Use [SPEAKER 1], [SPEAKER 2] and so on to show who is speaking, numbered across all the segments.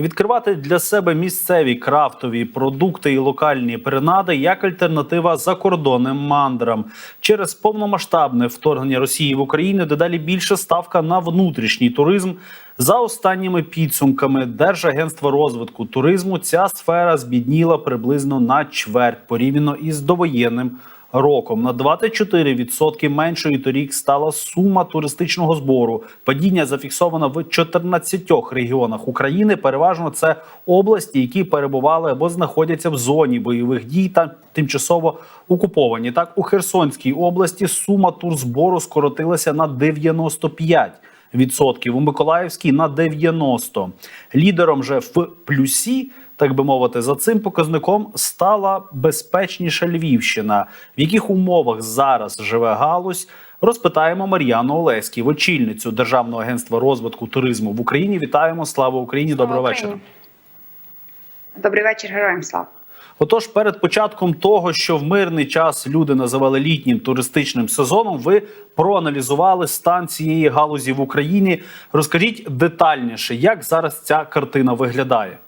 [SPEAKER 1] Відкривати для себе місцеві крафтові продукти і локальні принади як альтернатива закордонним мандрам через повномасштабне вторгнення Росії в Україну дедалі більше ставка на внутрішній туризм. За останніми підсумками Держагентства розвитку туризму ця сфера збідніла приблизно на чверть порівняно із довоєнним роком. На 24% меншою торік стала сума туристичного збору. Падіння зафіксовано в 14 регіонах України. Переважно це області, які перебували або знаходяться в зоні бойових дій та тимчасово окуповані. Так у Херсонській області сума турзбору скоротилася на 95%. Відсотків у Миколаївській на 90. Лідером же в плюсі, так би мовити, за цим показником стала безпечніша Львівщина. В яких умовах зараз живе галузь? Розпитаємо Мар'яну Олеськів, очільницю Державного агентства розвитку туризму в Україні. Вітаємо! Слава Україні! Доброго
[SPEAKER 2] Слава
[SPEAKER 1] вечора.
[SPEAKER 3] Добрий вечір, героям слава.
[SPEAKER 1] Отож, перед початком того, що в мирний час люди називали літнім туристичним сезоном, ви проаналізували стан цієї галузі в Україні. Розкажіть детальніше, як зараз ця картина виглядає.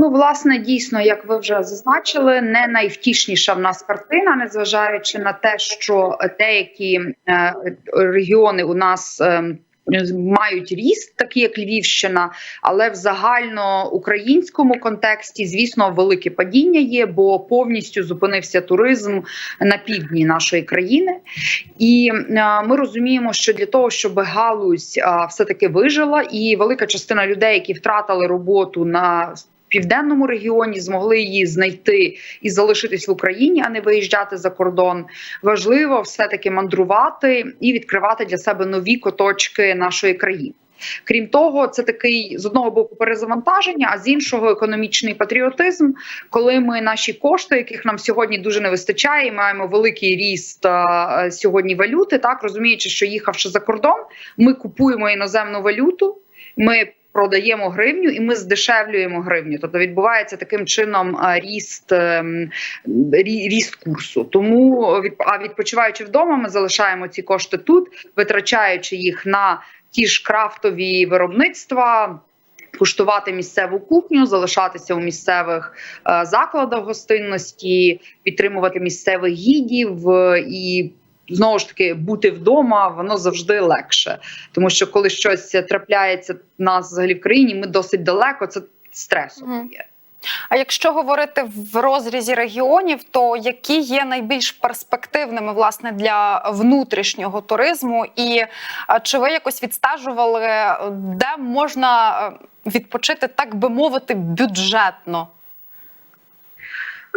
[SPEAKER 3] Ну, власне, дійсно, як ви вже зазначили, не найвтішніша в нас картина, незважаючи на те, що деякі е, регіони у нас. е, Мають ріст, такі як Львівщина, але в загальноукраїнському контексті, звісно, велике падіння є, бо повністю зупинився туризм на півдні нашої країни. І е, ми розуміємо, що для того, щоб галузь все таки вижила, і велика частина людей, які втратили роботу на Південному регіоні змогли її знайти і залишитись в Україні, а не виїжджати за кордон. Важливо все таки мандрувати і відкривати для себе нові куточки нашої країни. Крім того, це такий з одного боку перезавантаження, а з іншого економічний патріотизм, коли ми наші кошти, яких нам сьогодні дуже не вистачає, і маємо великий ріст а, сьогодні валюти, так розуміючи, що їхавши за кордон, ми купуємо іноземну валюту. Ми продаємо гривню і ми здешевлюємо гривню. Тобто відбувається таким чином ріст ем, ріст курсу. Тому а відпочиваючи вдома, ми залишаємо ці кошти тут, витрачаючи їх на ті ж крафтові виробництва. Куштувати місцеву кухню, залишатися у місцевих е, закладах гостинності, підтримувати місцевих гідів е, і знову ж таки бути вдома, воно завжди легше, тому що коли щось трапляється в нас взагалі в країні, ми досить далеко. Це стресово
[SPEAKER 2] Мгм.
[SPEAKER 3] є.
[SPEAKER 2] А якщо говорити в розрізі регіонів, то які є найбільш перспективними власне для внутрішнього туризму, і чи ви якось відстежували, де можна е, відпочити, так би мовити, бюджетно?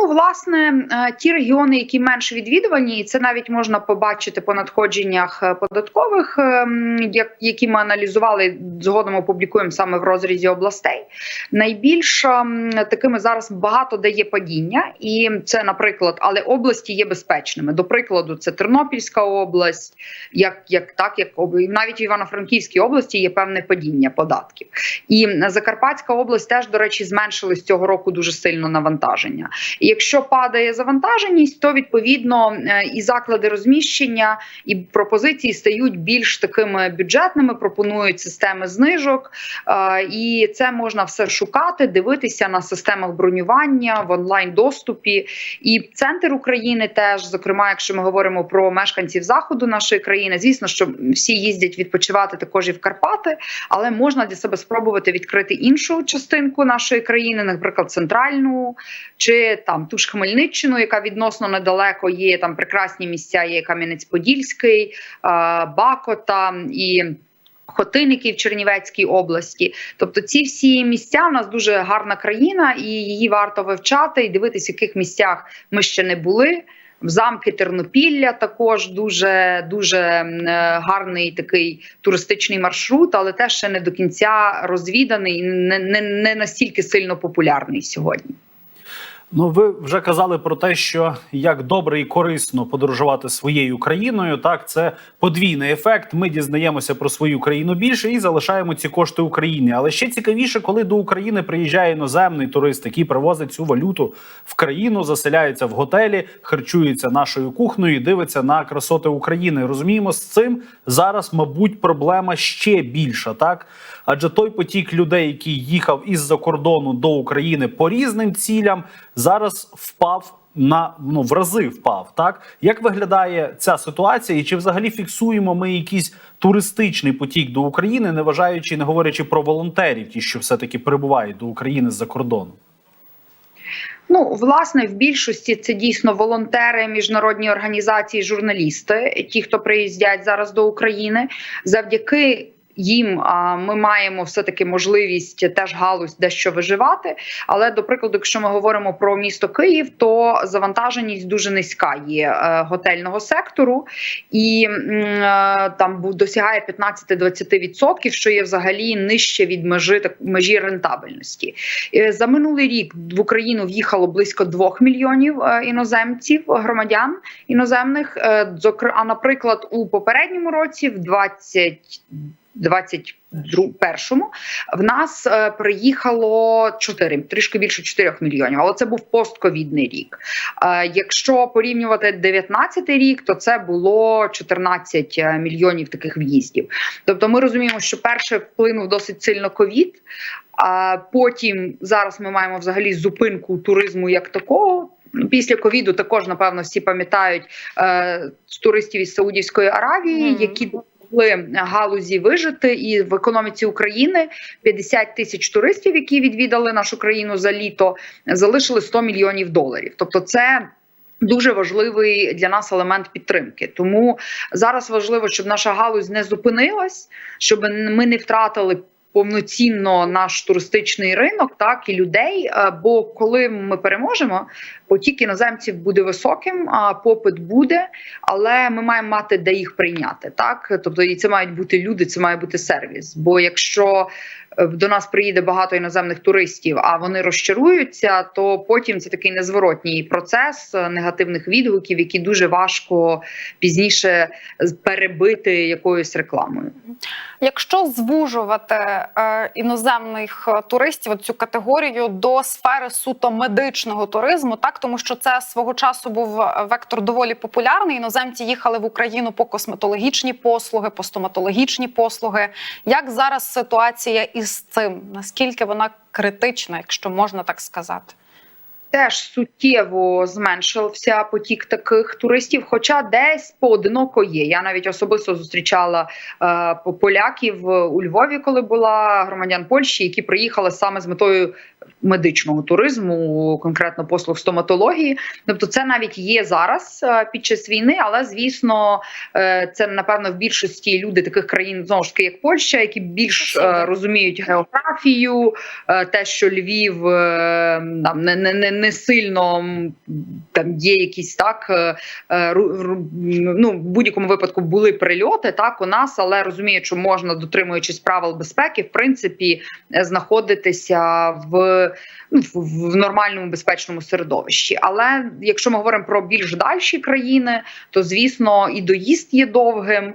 [SPEAKER 3] Ну, власне, е, ті регіони, які менш відвідувані, і це навіть можна побачити по надходженнях е, податкових, ем, які ми аналізували, згодом опублікуємо саме в розрізі областей. Найбільш ем, такими зараз багато де є падіння, і це, наприклад, але області є безпечними. До прикладу, це Тернопільська область, як, як так, як навіть в Івано-Франківській області є певне падіння податків. І Закарпатська область теж, до речі, зменшились цього року дуже сильно навантаження. Якщо падає завантаженість, то відповідно е, і заклади розміщення, і пропозиції стають більш такими бюджетними, пропонують системи знижок, Е, і це можна все шукати, дивитися на системах бронювання в онлайн доступі. І центр України теж, зокрема, якщо ми говоримо про мешканців заходу нашої країни, звісно, що всі їздять відпочивати також і в Карпати, але можна для себе спробувати відкрити іншу частинку нашої країни, наприклад, центральну чи там ту ж Хмельниччину, яка відносно недалеко є там прекрасні місця. Є Кам'янець-Подільський, Бакота і. Хотинники в Чернівецькій області, тобто ці всі місця в нас дуже гарна країна, і її варто вивчати і дивитись, в яких місцях ми ще не були. В замки Тернопілля також дуже дуже е, гарний такий туристичний маршрут, але теж ще не до кінця розвіданий не, не, не настільки сильно популярний сьогодні.
[SPEAKER 1] Ну, ви вже казали про те, що як добре і корисно подорожувати своєю країною. Так, це подвійний ефект. Ми дізнаємося про свою країну більше і залишаємо ці кошти Україні. Але ще цікавіше, коли до України приїжджає іноземний турист, який привозить цю валюту в країну, заселяється в готелі, харчується нашою кухнею, дивиться на красоти України. Розуміємо, з цим зараз, мабуть, проблема ще більша. Так Адже той потік людей, який їхав із-за кордону до України по різним цілям, зараз впав. На ну в рази впав так. Як виглядає ця ситуація, і чи взагалі фіксуємо ми якийсь туристичний потік до України, не вважаючи, не говорячи про волонтерів, ті, що все таки прибувають до України з-за кордону?
[SPEAKER 3] Ну, власне, в більшості це дійсно волонтери, міжнародні організації, журналісти, ті, хто приїздять зараз до України, завдяки. Їм ми маємо все таки можливість теж галузь дещо виживати. Але до прикладу, якщо ми говоримо про місто Київ, то завантаженість дуже низька є е, готельного сектору, і е, там досягає 15-20%, що є взагалі нижче від межі так межі рентабельності. Е, За минулий рік в Україну в'їхало близько 2 мільйонів іноземців, громадян іноземних. А наприклад, у попередньому році, в 20 21-му, в нас е, приїхало 4, трішки більше 4 мільйонів, але це був постковідний рік. Е, якщо порівнювати 19 рік, то це було 14 мільйонів таких в'їздів. Тобто, ми розуміємо, що перше вплинув досить сильно ковід. А потім зараз ми маємо взагалі зупинку туризму як такого. Після ковіду також напевно всі пам'ятають е, з туристів із Саудівської Аравії,
[SPEAKER 2] Мгм.
[SPEAKER 3] які допомогли галузі вижити, і в економіці України 50 тисяч туристів, які відвідали нашу країну за літо, залишили 100 мільйонів доларів. Тобто, це. Дуже важливий для нас елемент підтримки, тому зараз важливо, щоб наша галузь не зупинилась, щоб ми не втратили повноцінно наш туристичний ринок, так і людей. Е, Бо коли ми переможемо, потік іноземців буде високим, а попит буде, але ми маємо мати де їх прийняти. Так, тобто, і це мають бути люди, це має бути сервіс. Бо якщо до нас приїде багато іноземних туристів, а вони розчаруються, то потім це такий незворотній процес е, негативних відгуків, які дуже важко пізніше перебити якоюсь рекламою.
[SPEAKER 2] Якщо звужувати е, іноземних е, туристів цю категорію до сфери суто медичного туризму, так тому що це свого часу був е, вектор доволі популярний. Іноземці їхали в Україну по косметологічні послуги, по стоматологічні послуги. Як зараз ситуація із цим? Наскільки вона критична, якщо можна так сказати?
[SPEAKER 3] Теж суттєво зменшився потік таких туристів, хоча десь поодиноко є. Я навіть особисто зустрічала е, поляків у Львові, коли була громадян Польщі, які приїхали саме з метою медичного туризму, конкретно послуг стоматології. Тобто, це навіть є зараз е, під час війни, але звісно, е, це напевно в більшості люди таких країн знову ж таки, як Польща, які більш е, розуміють географію, е, те, що Львів е, там не, не, не, сильно там є якісь так. е, е, ну, в будь-якому випадку були прильоти так у нас, але розуміють, що можна, дотримуючись правил безпеки, в принципі, е, знаходитися в, ну, в, в нормальному безпечному середовищі. Але якщо ми говоримо про більш дальші країни, то звісно і доїзд є довгим,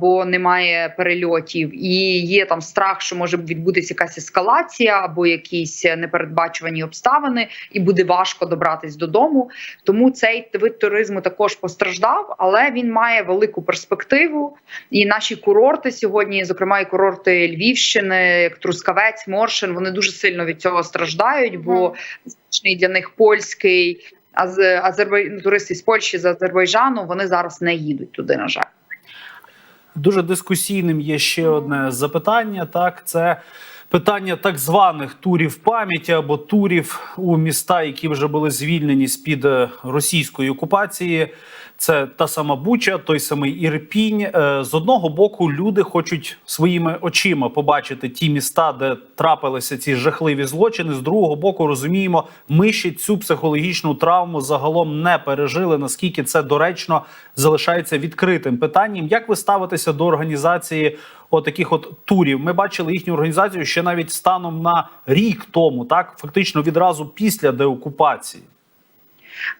[SPEAKER 3] бо немає перельотів, і є там страх, що може відбутися якась ескалація або якісь непередбачувані обставини, і буде важко добратись додому. Тому цей вид туризму також постраждав, але він має велику перспективу. І наші курорти сьогодні, зокрема, і курорти Львівщини, як Трускавець, Моршин, вони дуже сильно від цього страждають, бо звичний для них польський. Азербай... туристи з Польщі з Азербайджану вони зараз не їдуть туди. На жаль.
[SPEAKER 1] Дуже дискусійним є ще одне запитання. Так, це питання так званих турів пам'яті або турів у міста, які вже були звільнені з під російської окупації. Це та сама Буча, той самий Ірпінь. Е, З одного боку, люди хочуть своїми очима побачити ті міста, де трапилися ці жахливі злочини. З другого боку, розуміємо, ми ще цю психологічну травму загалом не пережили. Наскільки це доречно залишається відкритим питанням. Як ви ставитеся до організації отаких от турів? Ми бачили їхню організацію ще навіть станом на рік тому, так фактично відразу після деокупації.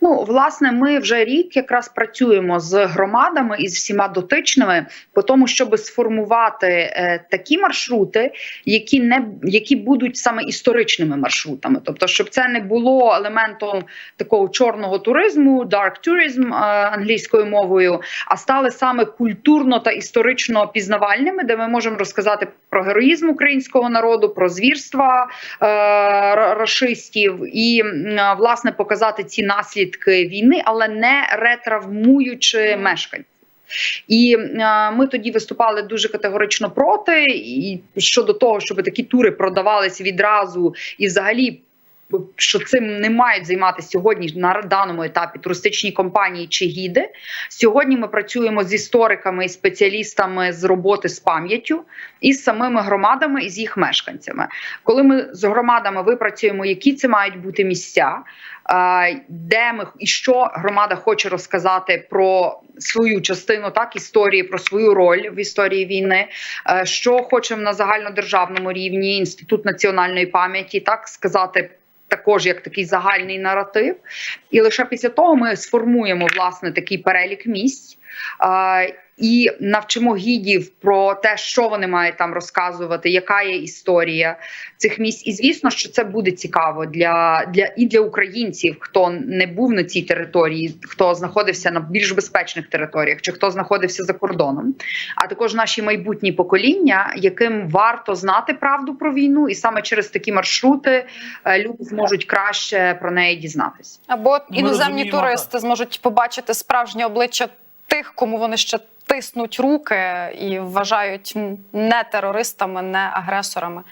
[SPEAKER 3] Ну, власне, ми вже рік якраз працюємо з громадами і з всіма дотичними по тому, щоб сформувати е, такі маршрути, які не які будуть саме історичними маршрутами, тобто, щоб це не було елементом такого чорного туризму, dark tourism е, англійською мовою, а стали саме культурно та історично пізнавальними, де ми можемо розказати Про героїзм українського народу, про звірства е, ра- рашистів і власне показати ці наслідки війни, але не ретравмуючи мешканців. І е, ми тоді виступали дуже категорично проти, і щодо того, щоб такі тури продавалися відразу, і взагалі. Що цим не мають займатися сьогодні на даному етапі туристичні компанії чи гіди. Сьогодні ми працюємо з істориками і спеціалістами з роботи з пам'яттю і з самими громадами і з їх мешканцями. Коли ми з громадами випрацюємо, які це мають бути місця, е, де ми і що громада хоче розказати про свою частину, так історії, про свою роль в історії війни, е, що хочемо на загальнодержавному рівні, інститут національної пам'яті, так сказати. Також як такий загальний наратив, і лише після того ми сформуємо власне такий перелік місць і навчимо гідів про те, що вони мають там розказувати, яка є історія цих місць. І звісно, що це буде цікаво для, для і для українців, хто не був на цій території, хто знаходився на більш безпечних територіях, чи хто знаходився за кордоном, а також наші майбутні покоління, яким варто знати правду про війну, і саме через такі маршрути е, люди зможуть краще про неї дізнатися.
[SPEAKER 2] Або іноземні туристи зможуть побачити справжнє обличчя тих, кому вони ще тиснуть руки і вважають не терористами, не агресорами.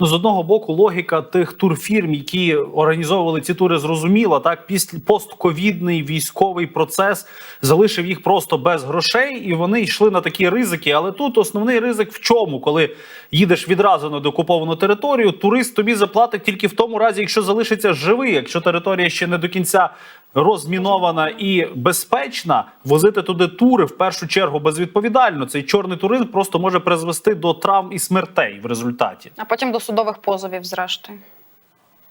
[SPEAKER 1] Ну, з одного боку, логіка тих турфірм, які організовували ці тури, зрозуміла. Так, після постковідний військовий процес залишив їх просто без грошей, і вони йшли на такі ризики. Але тут основний ризик в чому, коли їдеш відразу на деокуповану територію, турист тобі заплатить тільки в тому разі, якщо залишиться живий, якщо територія ще не до кінця розмінована і безпечна, возити туди тури в першу чергу безвідповідально. Цей чорний туризм просто може призвести до травм і смертей в результаті.
[SPEAKER 2] А потім до судових позовів, зрештою.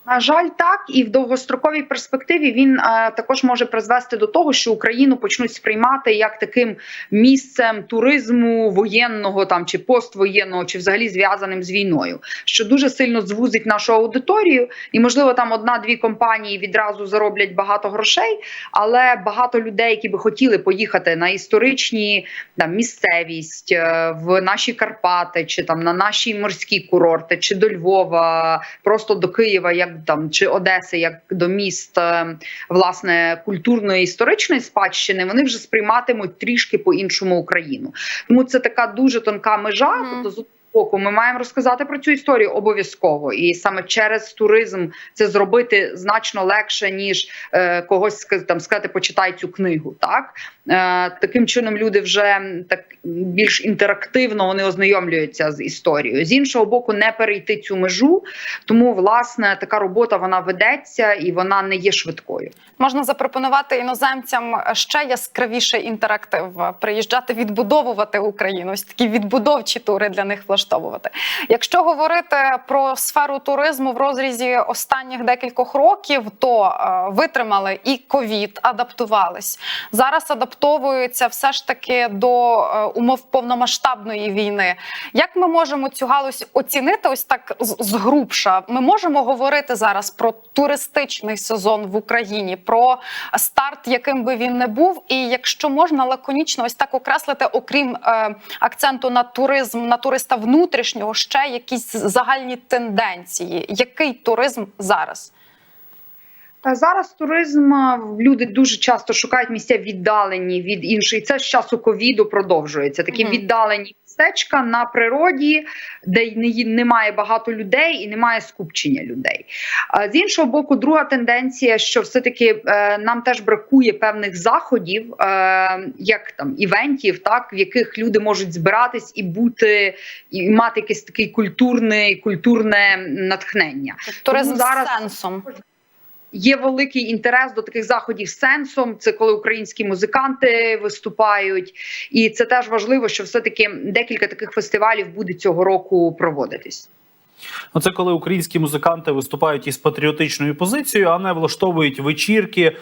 [SPEAKER 3] На жаль, так і в довгостроковій перспективі він е, також може призвести до того, що Україну почнуть сприймати як таким місцем туризму воєнного там чи поствоєнного, чи взагалі зв'язаним з війною, що дуже сильно звузить нашу аудиторію, і можливо там одна-дві компанії відразу зароблять багато грошей, але багато людей, які би хотіли поїхати на історичні там місцевість е, в наші Карпати, чи там на наші морські курорти, чи до Львова, просто до Києва, як там чи Одеси, як до міст е, власне культурної історичної спадщини, вони вже сприйматимуть трішки по іншому Україну. Тому це така дуже тонка межа. Тобто з одного боку, ми маємо розказати про цю історію обов'язково, і саме через туризм це зробити значно легше ніж е, когось там сказати, почитай цю книгу. Так е, таким чином люди вже так більш інтерактивно вони ознайомлюються з історією. З іншого боку, не перейти цю межу. Тому власне така робота вона ведеться і вона не є швидкою.
[SPEAKER 2] Можна запропонувати іноземцям ще яскравіший інтерактив, приїжджати відбудовувати Україну. Ось такі відбудовчі тури для них влаштовувати. Якщо говорити про сферу туризму в розрізі останніх декількох років, то е, витримали і ковід, адаптувались зараз. Адаптовуються все ж таки до е, умов повномасштабної війни. Як ми можемо цю галузь оцінити? Ось так згрубша? Ми можемо говорити зараз про туристичний сезон в Україні, про старт, яким би він не був, і якщо можна лаконічно ось так окреслити, окрім е, акценту на туризм, на туриста внутрішнього, ще якісь загальні тенденції. Який туризм зараз?
[SPEAKER 3] Зараз туризм люди дуже часто шукають місця віддалені від іншої. Це з часу ковіду продовжується. Такі
[SPEAKER 2] Мгм.
[SPEAKER 3] віддалені містечка на природі, де немає багато людей і немає скупчення людей. З іншого боку, друга тенденція, що все-таки е, нам теж бракує певних заходів, е, як там івентів, так в яких люди можуть збиратись і бути, і мати якесь такий культурний, культурне натхнення.
[SPEAKER 2] Туризм
[SPEAKER 3] зараз-
[SPEAKER 2] з сенсом.
[SPEAKER 3] Є великий інтерес до таких заходів сенсом. Це коли українські музиканти виступають, і це теж важливо, що все таки декілька таких фестивалів буде цього року проводитись.
[SPEAKER 1] Ну, це коли українські музиканти виступають із патріотичною позицією, а не влаштовують вечірки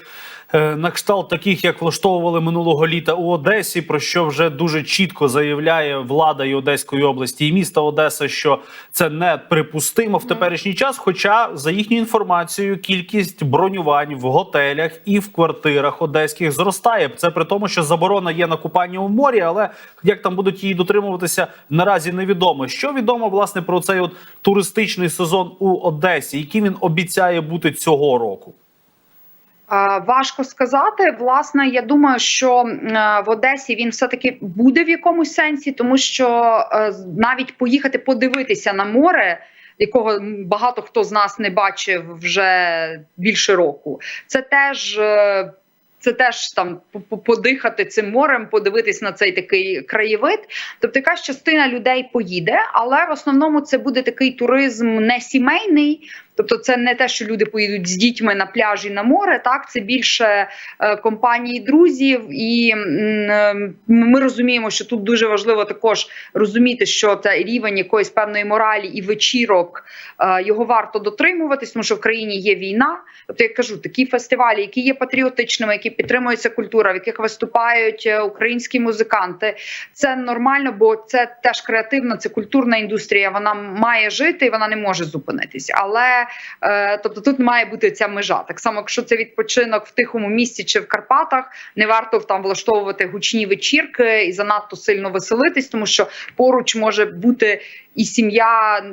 [SPEAKER 1] на кшталт таких, як влаштовували минулого літа у Одесі, про що вже дуже чітко заявляє влада і Одеської області і міста Одеса, що це неприпустимо в теперішній час. Хоча за їхньою інформацією, кількість бронювань в готелях і в квартирах одеських зростає. Це при тому, що заборона є на купання у морі, але як там будуть її дотримуватися, наразі невідомо. Що відомо власне про цей от туристичний сезон у Одесі, який він обіцяє бути цього року.
[SPEAKER 3] Важко сказати. Власне, я думаю, що е, в Одесі він все таки буде в якомусь сенсі, тому що е, навіть поїхати подивитися на море. Якого багато хто з нас не бачив вже більше року, це теж е, це теж там по- по- подихати цим морем, подивитись на цей такий краєвид. Тобто, якась частина людей поїде, але в основному це буде такий туризм не сімейний. Тобто, це не те, що люди поїдуть з дітьми на пляжі на море. Так, це більше е, компанії друзів, і ми розуміємо, що тут дуже важливо також розуміти, що це рівень якоїсь певної моралі і вечірок е, його варто дотримуватись, тому що в країні є війна. Тобто, я кажу, такі фестивалі, які є патріотичними, які підтримується культура, в яких виступають е, українські музиканти, це нормально, бо це теж креативна, це культурна індустрія. Вона має жити і вона не може зупинитись. Але тобто тут має бути ця межа. Так само, якщо це відпочинок в тихому місці чи в Карпатах, не варто там влаштовувати гучні вечірки і занадто сильно веселитись, тому що поруч може бути і сім'я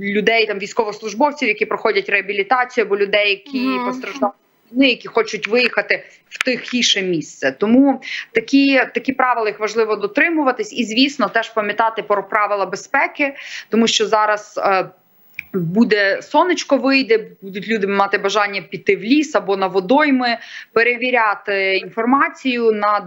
[SPEAKER 3] людей, там військовослужбовців, які проходять реабілітацію, або людей, які
[SPEAKER 2] Мгм.
[SPEAKER 3] постраждали. від війни, Які хочуть виїхати в тихіше місце, тому такі такі правила їх важливо дотримуватись, і звісно, теж пам'ятати про правила безпеки, тому що зараз. Е, Буде сонечко вийде, будуть люди мати бажання піти в ліс або на водойми, перевіряти інформацію на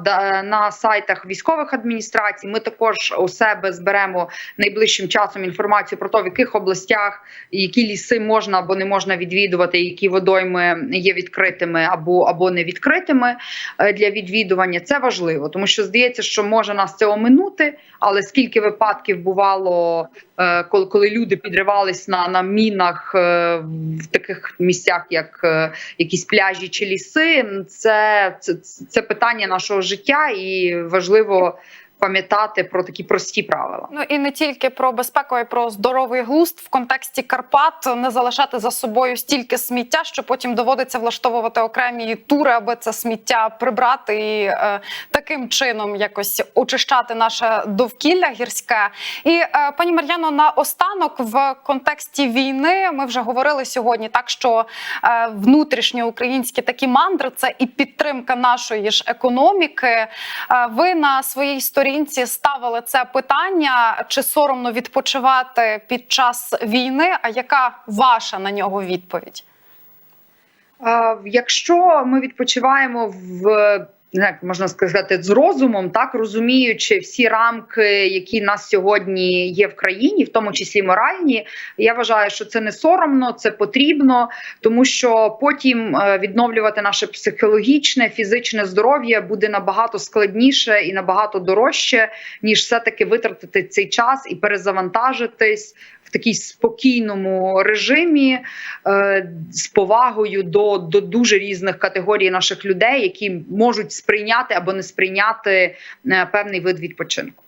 [SPEAKER 3] на сайтах військових адміністрацій. Ми також у себе зберемо найближчим часом інформацію про те, в яких областях які ліси можна або не можна відвідувати, які водойми є відкритими або або не відкритими е, для відвідування. Це важливо, тому що здається, що може нас це оминути, але скільки випадків бувало, е, коли люди підривались на, на мінах е, в таких місцях, як е, якісь пляжі чи ліси, це, це, це питання нашого життя, і важливо пам'ятати про такі прості правила.
[SPEAKER 2] Ну і не тільки про безпеку, а й про здоровий глузд в контексті Карпат, не залишати за собою стільки сміття, що потім доводиться влаштовувати окремі тури, аби це сміття прибрати і е, таким чином якось очищати наше довкілля гірське. І е, пані Мар'яно, на останок в контексті війни ми вже говорили сьогодні, так що е, внутрішньоукраїнські такі мандри це і підтримка нашої ж економіки. Е, Ви на своїй сторінці ставили це питання, чи соромно відпочивати під час війни? А яка ваша на нього відповідь?
[SPEAKER 3] Е, Якщо ми відпочиваємо в як можна сказати, з розумом, так розуміючи всі рамки, які нас сьогодні є в країні, в тому числі моральні, я вважаю, що це не соромно, це потрібно, тому що потім е, відновлювати наше психологічне, фізичне здоров'я буде набагато складніше і набагато дорожче, ніж все таки витратити цей час і перезавантажитись такій спокійному режимі е, з повагою до, до дуже різних категорій наших людей, які можуть сприйняти або не сприйняти е, певний вид відпочинку.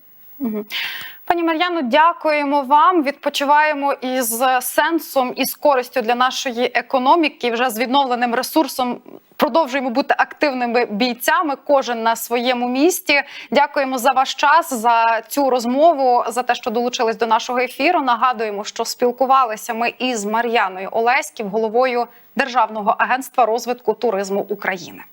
[SPEAKER 2] Пані Мар'яно, дякуємо вам. Відпочиваємо із сенсом і з користю для нашої економіки. Вже з відновленим ресурсом продовжуємо бути активними бійцями. Кожен на своєму місці. Дякуємо за ваш час, за цю розмову, за те, що долучились до нашого ефіру. Нагадуємо, що спілкувалися ми із Мар'яною Олеськів, головою Державного агентства розвитку туризму України.